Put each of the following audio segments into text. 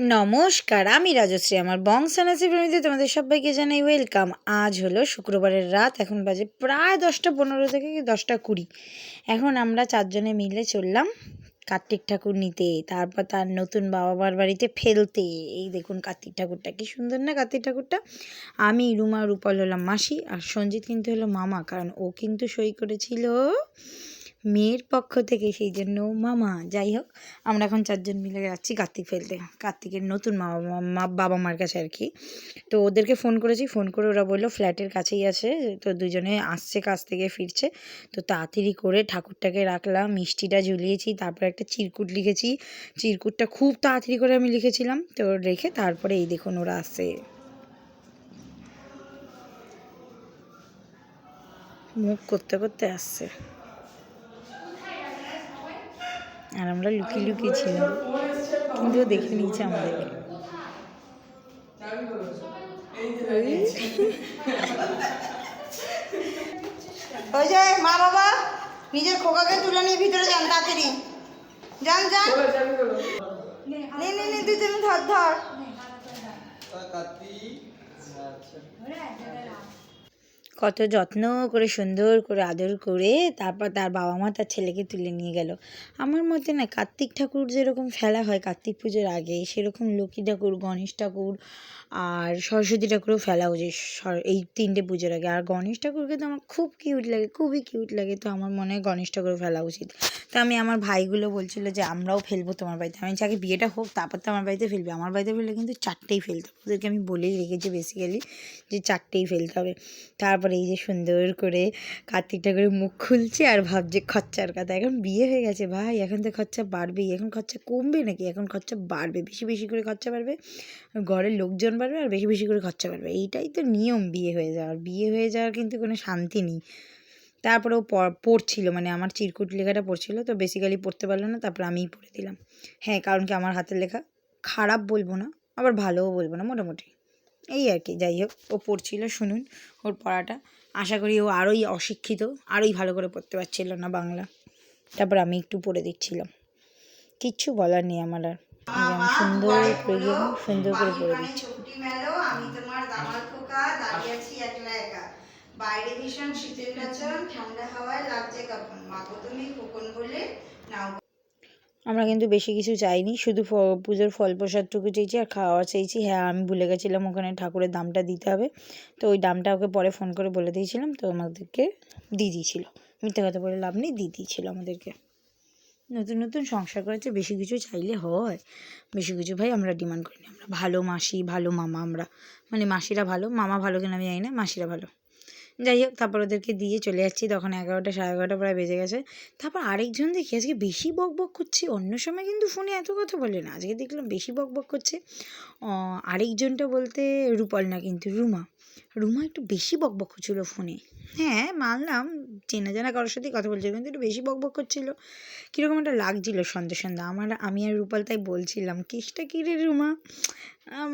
নমস্কার, আমি রাজশ্রী, আমার বংশানাসি প্রেমীতে তোমাদের সবাইকে জানাই ওয়েলকাম। আজ হলো শুক্রবারের রাত, এখন বাজে প্রায় দশটা পনেরো থেকে দশটা কুড়ি। এখন আমরা চারজনে মিলে চললাম কার্তিক ঠাকুর নিতে, তারপর তার নতুন বাবা মার বাড়িতে ফেলতে। এই দেখুন কার্তিক ঠাকুরটা, কি সুন্দর না কার্তিক ঠাকুরটা? আমি রুমা, রূপল হলাম মাসি আর সঞ্জিত কিন্তু হলো মামা, কারণ ও কিন্তু সই করেছিল মেয়ের পক্ষ থেকে সেই জন্য মামা, যাই হোক, আমরা এখন চারজন মিলে যাচ্ছি কার্তিক ফেলতে। কার্তিকের নতুন মা বাবা মার কাছে আর কি। তো ওদেরকে ফোন করেছি ফোন করে ওরা বলল ফ্ল্যাটের কাছেই আছে। তো দুজনে আসছে কাজ থেকে, ফিরছে। তো তাড়াতাড়ি করে ঠাকুরটাকে রাখলাম, মিষ্টিটা ঝুলিয়েছি, তারপর একটা চিরকুট লিখেছি। চিরকুটটা খুব তাড়াতাড়ি করে আমি লিখেছিলাম, তো রেখে তারপরে এই দেখুন ওরা আসছে। মুখ করতে করতে আসছে। আর আমরা লুকিয়ে লুকিয়ে ছিলাম। কিন্তু ও দেখে নিয়েছে আমাদেরকে। ওই যে মা বাবা নিজের খোকাকে তুলে নিয়ে ভিতরে যান তাড়াতাড়ি। যান যান। নে নে নে তুই তুমি ধর ধর। কত যত্ন করে, সুন্দর করে, আদর করে তারপর তার বাবা মা তার ছেলেকে তুলে নিয়ে গেল। আমার মতে না, কার্তিক ঠাকুর যেরকম ফেলা হয় কার্তিক পুজোর আগে, সেরকম লক্ষ্মী ঠাকুর, গণেশ ঠাকুর আর সরস্বতী ঠাকুরও ফেলা উচিত এই তিনটে পুজোর আগে। আর গণেশ ঠাকুরকে তো আমার খুব কিউট লাগে, খুবই কিউট লাগে, তো আমার মনে হয় গণেশ ঠাকুর ফেলা উচিত। তো আমি আমার ভাইগুলো বলছিল যে, আমরাও ফেলব তোমার বাড়িতে। আমি চাকে বিয়েটা হোক, তারপর তো আমার বাড়িতে ফেলবে। আমার বাড়িতে ফেললে কিন্তু চারটেই ফেলতে হবে। ওদেরকে আমি বলেই রেখেছি বেসিক্যালি যে, চারটেই ফেলতে হবে। তারপরে এই যে সুন্দর করে কার্তিক ঠাকুরের মুখ খুলছে আর ভাবছে খরচার কথা। এখন বিয়ে হয়ে গেছে, ভাই। এখন তো খরচা বাড়বেই। এখন খরচা কমবে নাকি? এখন খরচা বাড়বে। বেশি বেশি করে খরচা বাড়বে। ঘরের লোকজন বাড়বে আর বেশি বেশি করে খরচা বাড়বে। এইটাই তো নিয়ম বিয়ে হয়ে যাওয়ার। বিয়ে হয়ে যাওয়ার কিন্তু কোনো শান্তি নেই। তারপরে ও পড়- পড়ছিল মানে আমার চিরকুট লেখাটা পড়ছিল, তো বেসিক্যালি পড়তে পারল না, তারপর আমিই পড়ে দিলাম। হ্যাঁ কারণ কি আমার হাতের লেখা খারাপ বলব না, আবার ভালোও বলব না, মোটামুটি। এই আর কি যাই হোক ও পড়ছিল শুনুন ওর পড়াটা আশা করি ও আরোই অশিক্ষিত আরোই ভালো করে পড়তে পারছিল না বাংলা তারপর আমি একটু পড়ে দিচ্ছিলাম কিচ্ছু বলার নেই আমার আর আমি সুন্দর করে গিয়ে সুন্দর করে পড়ে দিচ্ছি আমি তোমার দামাল খোকা দাঁড়িয়ে আছি একলা একা বাইরে ভীষণ শীতের কাচন ঠান্ডা হাওয়ায় লাগছে কাপন মাগো তুমি খোকন বলে নাও আমরা কিন্তু বেশি কিছু চাইনি। শুধু পুজোর ফল প্রসাদটুকু চেয়েছি আর খাওয়া চেয়েছি হ্যাঁ আমি ভুলে গেছিলাম ওখানে ঠাকুরের দামটা দিতে হবে। তো ওই দামটা ওকে পরে ফোন করে বলে দিয়েছিলাম। তো আমাদেরকে দিয়ে দিয়েছিল। মিথ্যে কথা বলে লাভ নেই, দিয়ে দিয়েছিল আমাদেরকে। নতুন নতুন সংসার করেছে বেশি কিছু চাইলে হয়। বেশি কিছু ভাই আমরা ডিমান্ড করি করিনি। আমরা ভালো মাসি, ভালো মামা আমরা। মানে মাসিরা ভালো, মামা ভালো কিনা আমি জানি না, মাসিরা ভালো। যাই হোক, তারপর ওদেরকে দিয়ে চলে যাচ্ছি। তখন এগারোটা, সাড়ে এগারোটা প্রায় বেজে গেছে। তারপর আরেকজন দেখি, আজকে বেশি বক বক করছে। অন্য সময় কিন্তু ফোনে এত কথা বলে না। আজকে দেখলাম বেশি বক বক করছে। আরেকজনটা বলতে রূপল না, কিন্তু রুমা। রুমা একটু বেশি বক বক করছিল ফোনে। হ্যাঁ মানলাম, চেনা জানা কারোর সাথেই কথা বলছিল, কিন্তু একটু বেশি বক বক করছিল। কীরকম একটা লাগছিল সন্ধ্যে সন্ধ্যা আমার, আমি আর রূপাল তাই বলছিলাম, কেসটা কী রে রুমা?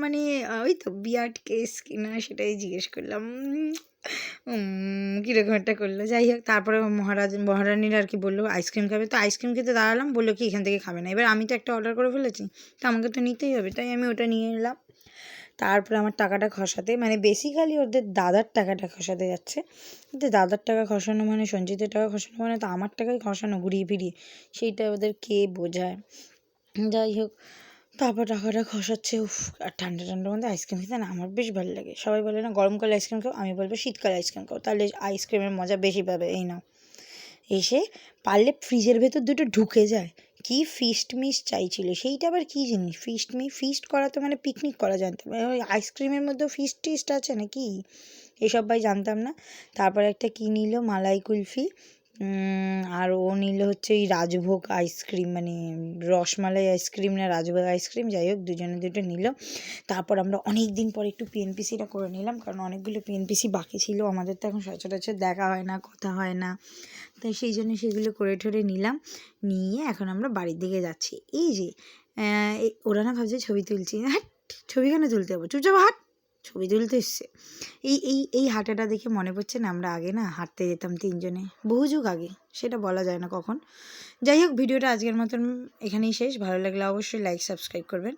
মানে ওই তো বিয়ার্ড কেস কিনা? সেটাই জিজ্ঞেস করলাম। কীরকম একটা করল? যাই হোক, তারপরে মহারাজ, মহারানীরা আর কি বলল আইসক্রিম খাবে? তো আইসক্রিম খেতে দাঁড়ালাম, বলল কি, এখান থেকে খাবে না। এবার আমি তো একটা অর্ডার করে ফেলেছি, তো আমাকে তো নিতেই হবে, তাই আমি ওটা নিয়ে এলাম। তারপরে আমার টাকাটা খসাতে মানে বেসিক্যালি ওদের দাদার টাকাটা খসাতে যাচ্ছে। কিন্তু দাদার টাকা খসানো মানে সঞ্চিতের টাকা খসানো মানে তো আমার টাকাই খসানো, ঘুরিয়ে ফিরিয়ে। সেইটা ওদের কে বোঝায়? যাই হোক তারপর টাকাটা খসাচ্ছে উফ, আর ঠান্ডা ঠান্ডার মধ্যে আইসক্রিম খেতে না আমার বেশ ভালো লাগে। সবাই বলে না গরমকালে আইসক্রিম খাও? আমি বলব, শীতকালে আইসক্রিম খাও। তাহলে আইসক্রিমের মজা বেশি পাবে, এই নাও। এসে পারলে ফ্রিজের ভেতর দুটো ঢুকে যায়। কি ফিস্ট মিস চাইছিল? সেইটা আবার কী জিনিস? ফিস্ট মি ফিস্ট করা তো মানে পিকনিক করা জানতাম ওই আইসক্রিমের মধ্যেও ফিস্ট টিস্ট আছে নাকি? এসব ভাই জানতাম না। তারপর একটা কী নিল? মালাই কুলফি। আর ও নিল হচ্ছে এই রাজভোগ আইসক্রিম মানে রসমালাই আইসক্রিম না রাজভোগ আইসক্রিম, যাই হোক, দুজনে দুটো নিল। তারপর আমরা অনেক দিন পর একটু পিএনপিসিটা করে নিলাম, কারণ অনেকগুলো পিএনপিসি বাকি ছিল, আমাদের তো এখন সচরাচর দেখা হয় না, কথা হয় না। তাই সেই জন্য সেগুলো করে ঠরে নিলাম, নিয়ে এখন আমরা বাড়ির দিকে যাচ্ছি। এই যে ওরা না ভাবছে ছবি তুলছি হ্যাঁ ছবি কেন তুলতে যাব, চুপচাপ হাট। ছবি তুলতে এসছে। এই এই এই হাঁটাটা দেখে মনে পড়ছে না আমরা আগে না হাঁটতে যেতাম তিনজনে। বহু যুগ আগে, সেটা বলা যায় না কখন। যাই হোক, ভিডিওটা আজকের মতন এখানেই শেষ। ভালো লাগলে অবশ্যই লাইক সাবস্ক্রাইব করবেন।